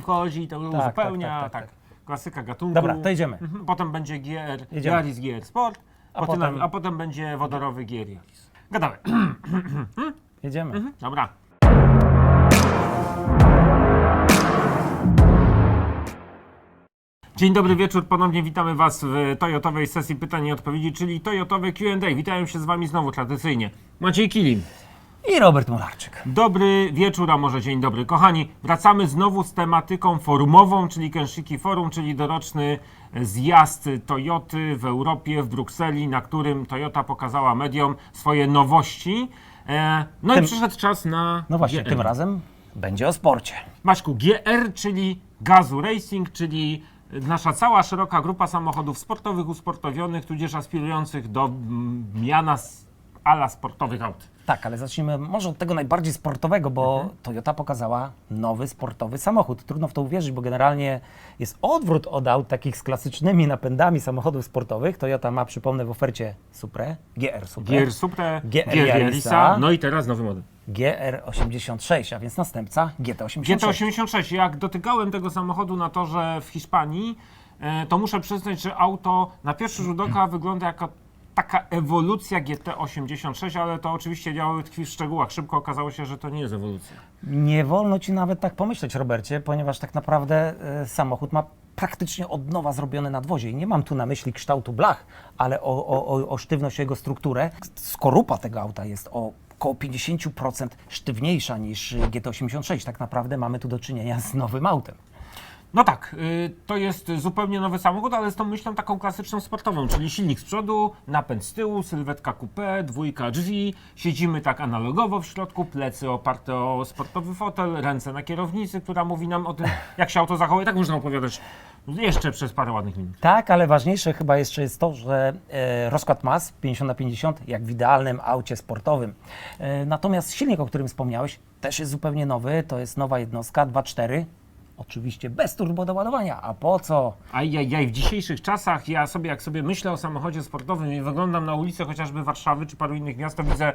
wchodzi to tak, uzupełnia, tak, tak, tak, Klasyka gatunku. Dobra, to idziemy. Mhm. Potem będzie GR, Jedziemy. Yaris GR Sport, A potem, potem- a potem będzie wodorowy GR Yaris. Gadamy. Jedziemy. Dobra. Dzień dobry wieczór, ponownie witamy Was w Toyotowej sesji pytań i odpowiedzi, czyli Toyotowe Q&A. Witają się z Wami znowu tradycyjnie. Maciej Kilim. I Robert Mularczyk. Dobry wieczór, a może dzień dobry. Kochani, wracamy znowu z tematyką forumową, czyli Kenshiki Forum, czyli doroczny zjazd Toyoty w Europie, w Brukseli, na którym Toyota pokazała mediom swoje nowości. E, no Tym- i przyszedł czas na No właśnie, GR. tym razem będzie o sporcie. Maćku, GR, czyli Gazu Racing, czyli nasza cała szeroka grupa samochodów sportowych, usportowionych, tudzież aspirujących do mm, miana s- ala sportowych aut. Tak, ale zacznijmy może od tego najbardziej sportowego, bo Mhm. Toyota pokazała nowy sportowy samochód. Trudno w to uwierzyć, bo generalnie jest odwrót od aut takich z klasycznymi napędami samochodów sportowych. Toyota ma, przypomnę, w ofercie Supre, GR Supre, GR Supra, GR Yarisa. Yarisa, no i teraz nowy model. GR86, a więc następca GT86. GT86. Jak dotykałem tego samochodu na torze w Hiszpanii, e, to muszę przyznać, że auto na pierwszy rzut oka wygląda jako taka ewolucja GT86, ale to oczywiście diabeł tkwi w szczegółach. Szybko okazało się, że to nie jest ewolucja. Nie wolno ci nawet tak pomyśleć, Robercie, ponieważ tak naprawdę e, samochód ma praktycznie od nowa zrobione nadwozie. I nie mam tu na myśli kształtu blach, ale o, o, o, o sztywność jego strukturę. Skorupa tego auta jest o około 50% sztywniejsza niż GT86. Tak naprawdę mamy tu do czynienia z nowym autem. No tak, y, to jest zupełnie nowy samochód, ale z tą myślą taką klasyczną sportową, czyli silnik z przodu, napęd z tyłu, sylwetka coupé, dwójka drzwi, siedzimy tak analogowo w środku, plecy oparte o sportowy fotel, ręce na kierownicy, która mówi nam o tym, jak się auto zachowuje. Tak można opowiadać jeszcze przez parę ładnych minut. Tak, ale ważniejsze chyba jeszcze jest to, że e, rozkład mas 50 na 50 jak w idealnym aucie sportowym. E, natomiast silnik, o którym wspomniałeś, też jest zupełnie nowy. To jest nowa jednostka 2.4. Oczywiście bez turbodoładowania. A po co? Ajajaj, w dzisiejszych czasach ja sobie, jak sobie myślę o samochodzie sportowym i wyglądam na ulicę chociażby Warszawy czy paru innych miast, to widzę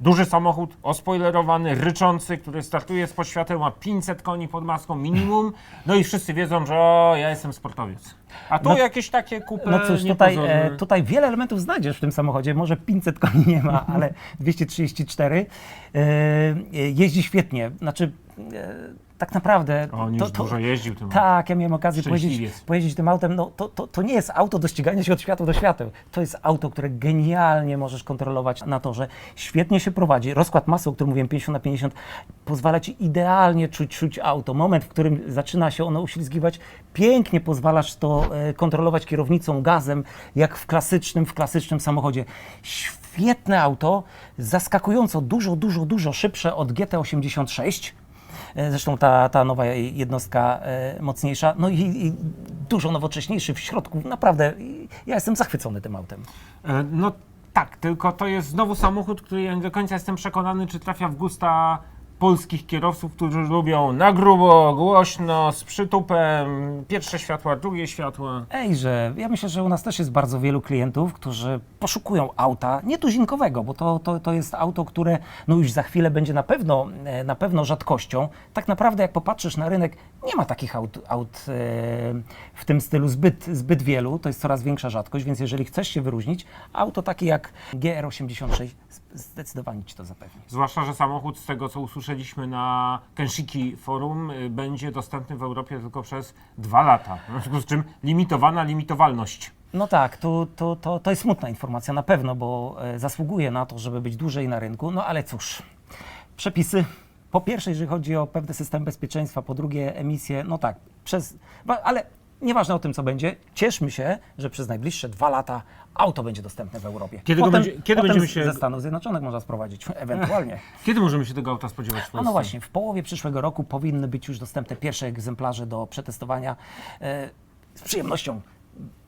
duży samochód, ospoilerowany, ryczący, który startuje z świateł, ma 500 koni pod maską minimum, no i wszyscy wiedzą, że o, ja jestem sportowiec. A tu No- jakieś takie kupy No cóż, tutaj, niepozorne. e, tutaj wiele elementów znajdziesz w tym samochodzie. Może 500 koni nie ma, ale 234. E, e, jeździ świetnie. Znaczy, e, tak naprawdę. On już dużo jeździł tym Tak, ja miałem okazję Szczęśliwiec. pojeździć, pojeździć tym autem. No, to, to, to nie jest auto do ścigania się od światła do świateł. To jest auto, które genialnie możesz kontrolować na torze. Świetnie się prowadzi. Rozkład masy, o którym mówiłem, 50 na 50, pozwala ci idealnie czuć, czuć auto. Moment, w którym zaczyna się ono uślizgiwać, pięknie pozwalasz to e, kontrolować kierownicą, gazem, jak w klasycznym, w klasycznym samochodzie. Świetne auto, zaskakująco dużo, dużo, dużo szybsze od GT86. E, Zresztą ta, ta nowa jednostka e, mocniejsza, no i, i dużo nowocześniejszy w środku. Naprawdę, ja jestem zachwycony tym autem. E, No tak, tylko to jest znowu samochód, który ja nie do końca jestem przekonany, czy trafia w gusta polskich kierowców, którzy lubią na grubo, głośno, z przytupem, pierwsze światła, drugie światła. Ejże, ja myślę, że u nas też jest bardzo wielu klientów, którzy poszukują auta nietuzinkowego, bo to, to, to jest auto, które no już za chwilę będzie na pewno, e, na pewno rzadkością. Tak naprawdę, jak popatrzysz na rynek, nie ma takich aut, aut e, w tym stylu zbyt, zbyt wielu. To jest coraz większa rzadkość, więc jeżeli chcesz się wyróżnić, auto takie jak GR86 zdecydowanie ci to zapewni. Zwłaszcza, że samochód z tego, co usłyszeliśmy na Kenshiki Forum, y, będzie dostępny w Europie tylko przez dwa lata. W związku z czym limitowana limitowalność. No tak, to, to, to, to jest smutna informacja na pewno, bo e, zasługuje na to, żeby być dłużej na rynku. No ale cóż, przepisy. Po pierwsze, jeżeli chodzi o pewne system bezpieczeństwa, po drugie emisje, no tak, przez, ale nieważne o tym, co będzie, cieszmy się, że przez najbliższe dwa lata auto będzie dostępne w Europie. Kiedy potem, będzie- kiedy będziemy się- ze Stanów Zjednoczonych można sprowadzić, ewentualnie. Kiedy możemy się tego auta spodziewać w A Polsce? no właśnie, w połowie przyszłego roku powinny być już dostępne pierwsze egzemplarze do przetestowania. E, z przyjemnością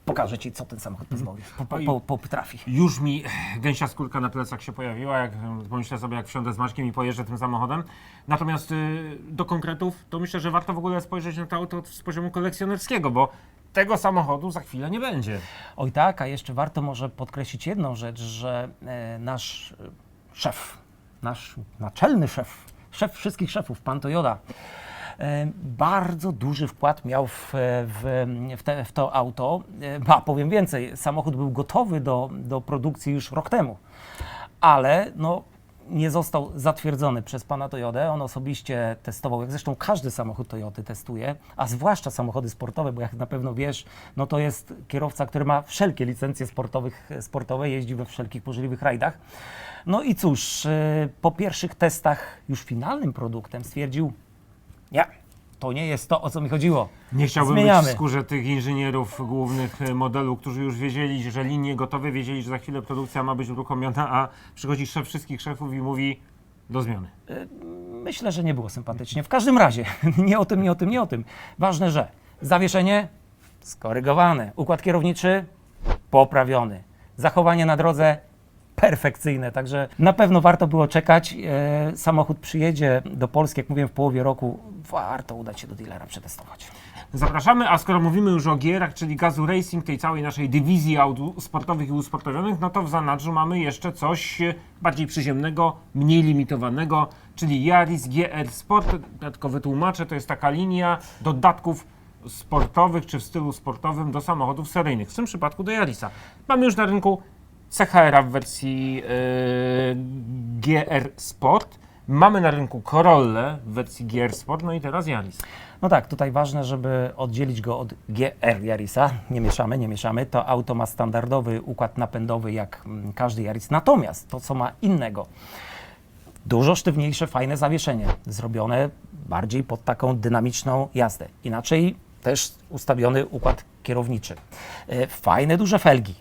pokażę Ci, co ten samochód pozwoli, po, po, po, po, potrafi. Już mi gęsia skórka na plecach się pojawiła, jak pomyślę sobie, jak wsiądę z Maćkiem i pojeżdżę tym samochodem. Natomiast y, do konkretów, to myślę, że warto w ogóle spojrzeć na to auto z poziomu kolekcjonerskiego, bo tego samochodu za chwilę nie będzie. Oj tak, a jeszcze warto może podkreślić jedną rzecz, że e, nasz e, szef, nasz naczelny szef, szef wszystkich szefów, pan Toyoda, E, Bardzo duży wkład miał w, w, w, te, w to auto. E, Ba, powiem więcej, samochód był gotowy do, do produkcji już rok temu, ale no, nie został zatwierdzony przez pana Toyodę. On osobiście testował, jak zresztą każdy samochód Toyoty testuje, a zwłaszcza samochody sportowe, bo jak na pewno wiesz, no to jest kierowca, który ma wszelkie licencje sportowych, sportowe, jeździ we wszelkich możliwych rajdach. No i cóż, e, po pierwszych testach już finalnym produktem stwierdził, nie, to nie jest to, o co mi chodziło. Nie chciałbym Zmieniamy. być w skórze tych inżynierów głównych e, modelu, którzy już wiedzieli, że linie gotowe, wiedzieli, że za chwilę produkcja ma być uruchomiona, a przychodzi szef wszystkich szefów i mówi do zmiany. Myślę, że nie było sympatycznie. W każdym razie, nie o tym, nie o tym, nie o tym. Ważne, że zawieszenie skorygowane, układ kierowniczy poprawiony, zachowanie na drodze perfekcyjne, także na pewno warto było czekać. E, samochód przyjedzie do Polski, jak mówiłem, w połowie roku. Warto udać się do dealera, przetestować. Zapraszamy, a skoro mówimy już o gierach, czyli Gazu Racing, tej całej naszej dywizji aut sportowych i usportowionych, no to w zanadrzu mamy jeszcze coś bardziej przyziemnego, mniej limitowanego, czyli Yaris GR Sport. Tylko wytłumaczę, to jest taka linia dodatków sportowych czy w stylu sportowym do samochodów seryjnych, w tym przypadku do Yarisa. Mamy już na rynku CHR w wersji yy, GR Sport, mamy na rynku Corolle w wersji GR Sport, no i teraz Yaris. No tak, tutaj ważne, żeby oddzielić go od GR Yarisa. Nie mieszamy, nie mieszamy. To auto ma standardowy układ napędowy jak mm, każdy Yaris. Natomiast to, co ma innego, dużo sztywniejsze, fajne zawieszenie, zrobione bardziej pod taką dynamiczną jazdę. Inaczej też ustawiony układ kierowniczy. E, Fajne, duże felgi.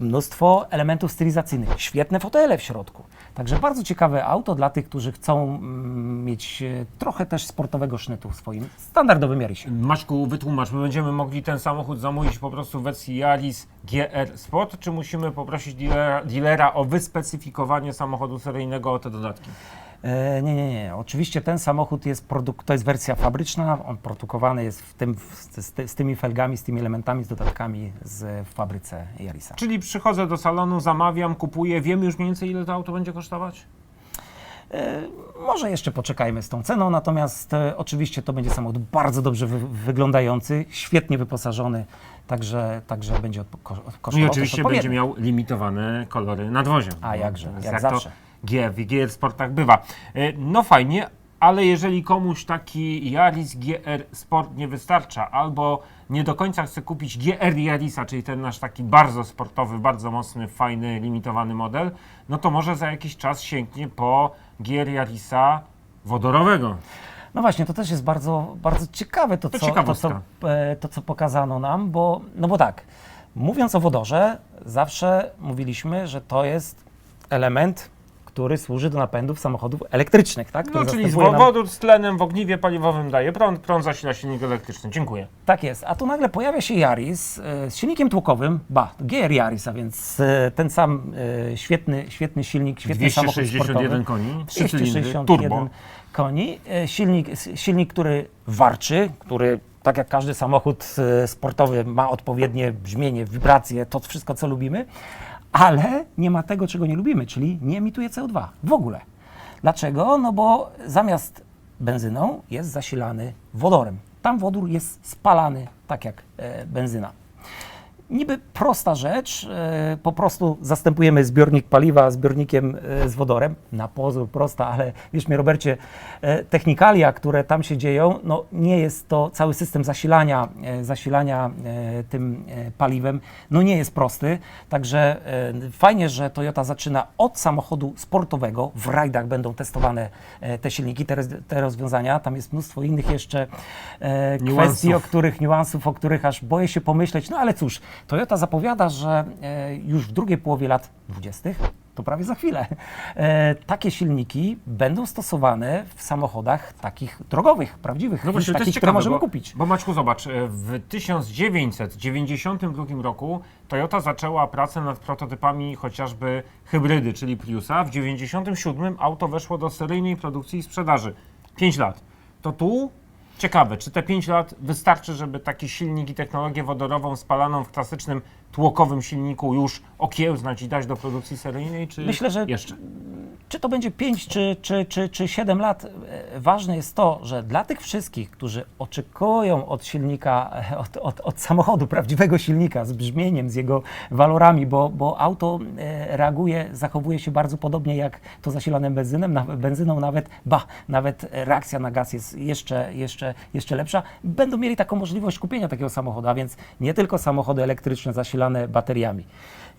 Mnóstwo elementów stylizacyjnych, świetne fotele w środku. Także bardzo ciekawe auto dla tych, którzy chcą mm, mieć e, trochę też sportowego sznytu w swoim standardowym Jarisie. Maćku, wytłumacz, my będziemy mogli ten samochód zamówić po prostu w wersji Yaris GR Sport, czy musimy poprosić dealera, dealera o wyspecyfikowanie samochodu seryjnego o te dodatki? E, nie, nie, nie. Oczywiście ten samochód jest produk- to jest wersja fabryczna, on produkowany jest w tym, z, z tymi felgami, z tymi elementami, z dodatkami z, w fabryce Jarisa. Czyli przychodzę do salonu, zamawiam, kupuję, wiemy już mniej więcej ile to auto będzie kosztować? Może jeszcze poczekajmy z tą ceną, natomiast e, oczywiście to będzie samochód bardzo dobrze wy, wyglądający, świetnie wyposażony, także, także będzie kosztował No i oczywiście będzie miał limitowane kolory nadwozia. A No, jakże, jak to zawsze. G, w GR Sportach bywa. E, No fajnie, ale jeżeli komuś taki Yaris GR Sport nie wystarcza, albo nie do końca chce kupić GR Yarisa, czyli ten nasz taki bardzo sportowy, bardzo mocny, fajny, limitowany model, no to może za jakiś czas sięgnie po GR Yarisa wodorowego. No właśnie, to też jest bardzo, bardzo ciekawe to, To co, to, co, e, to, co pokazano nam, bo, no bo tak, mówiąc o wodorze, zawsze mówiliśmy, że to jest element, który służy do napędów samochodów elektrycznych, tak? Który No, czyli zastępuje nam- wodór z tlenem w ogniwie paliwowym daje prąd, prąd zasila silnik elektryczny. Dziękuję. Tak jest, a tu nagle pojawia się Yaris e, z silnikiem tłokowym, ba, GR Yaris, a więc e, ten sam e, świetny, świetny silnik, świetny samochód 261 sportowy. koni, 3 cylindry, 261 turbo. koni, e, silnik, s- silnik, który warczy, który tak jak każdy samochód e, sportowy ma odpowiednie brzmienie, wibracje, to wszystko co lubimy, ale nie ma tego czego nie lubimy, czyli nie emituje CO2 w ogóle. Dlaczego? No bo zamiast benzyną jest zasilany wodorem. Tam wodór jest spalany tak jak e, benzyna. Niby prosta rzecz, e, po prostu zastępujemy zbiornik paliwa zbiornikiem e, z wodorem. Na pozór prosta, ale wierz mi Robercie, e, technikalia, które tam się dzieją, no nie jest to cały system zasilania, zasilania tym paliwem, no nie jest prosty. Także fajnie, że Toyota zaczyna od samochodu sportowego. W rajdach będą testowane te silniki, te, roz- te rozwiązania. Tam jest mnóstwo innych jeszcze e, Niuansów. kwestii, o których niuansów, o których aż boję się pomyśleć. No ale cóż, Toyota zapowiada, że e, już w drugiej połowie lat 20., to prawie za chwilę, e, takie silniki będą stosowane w samochodach takich drogowych, prawdziwych, No właśnie, to takich, jest które ciekawe, możemy bo, kupić. Bo Maćku, zobacz, e, w 1992 roku Toyota zaczęła pracę nad prototypami chociażby hybrydy, czyli Priusa. W 1997 auto weszło do seryjnej produkcji i sprzedaży. 5 lat. To tu ciekawe, czy te 5 lat wystarczy, żeby taki silnik i technologię wodorową spalaną w klasycznym tłokowym silniku już okiełznać i dać do produkcji seryjnej, czy Myślę, że jeszcze? czy to będzie 5 czy, czy, czy, czy 7 lat, e, ważne jest to, że dla tych wszystkich, którzy oczekują od silnika, e, od, od, od samochodu, prawdziwego silnika z brzmieniem, z jego walorami, bo, bo auto e, reaguje, zachowuje się bardzo podobnie jak to zasilane benzynem, na, benzyną nawet, ba, nawet reakcja na gaz jest jeszcze, jeszcze, jeszcze lepsza, będą mieli taką możliwość kupienia takiego samochodu, a więc nie tylko samochody elektryczne zasilane bateriami,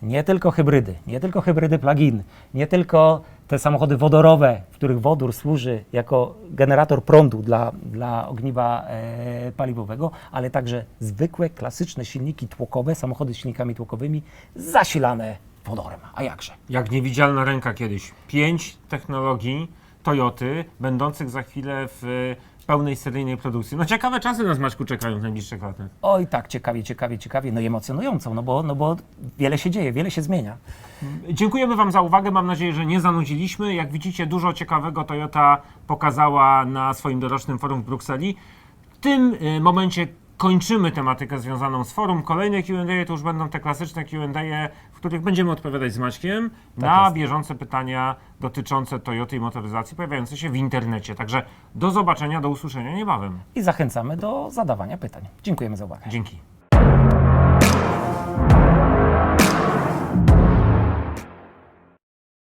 nie tylko hybrydy, nie tylko hybrydy plug-in, nie tylko te samochody wodorowe, w których wodór służy jako generator prądu dla, dla ogniwa e, paliwowego, ale także zwykłe, klasyczne silniki tłokowe, samochody z silnikami tłokowymi zasilane wodorem. A jakże? Jak niewidzialna ręka kiedyś. Pięć technologii Toyoty, będących za chwilę w pełnej seryjnej produkcji. No ciekawe czasy nas, Maćku, czekają w najbliższych latach. Oj, tak, ciekawie, ciekawie, ciekawie, no i emocjonującą, no bo, no bo wiele się dzieje, wiele się zmienia. Dziękujemy Wam za uwagę. Mam nadzieję, że nie zanudziliśmy. Jak widzicie, dużo ciekawego Toyota pokazała na swoim dorocznym forum w Brukseli. W tym y, momencie kończymy tematykę związaną z forum. Kolejne Q&A to już będą te klasyczne Q&A, w których będziemy odpowiadać z Maćkiem na jest. bieżące pytania dotyczące Toyoty i motoryzacji pojawiające się w internecie. Także do zobaczenia, do usłyszenia niebawem. I zachęcamy do zadawania pytań. Dziękujemy za uwagę. Dzięki.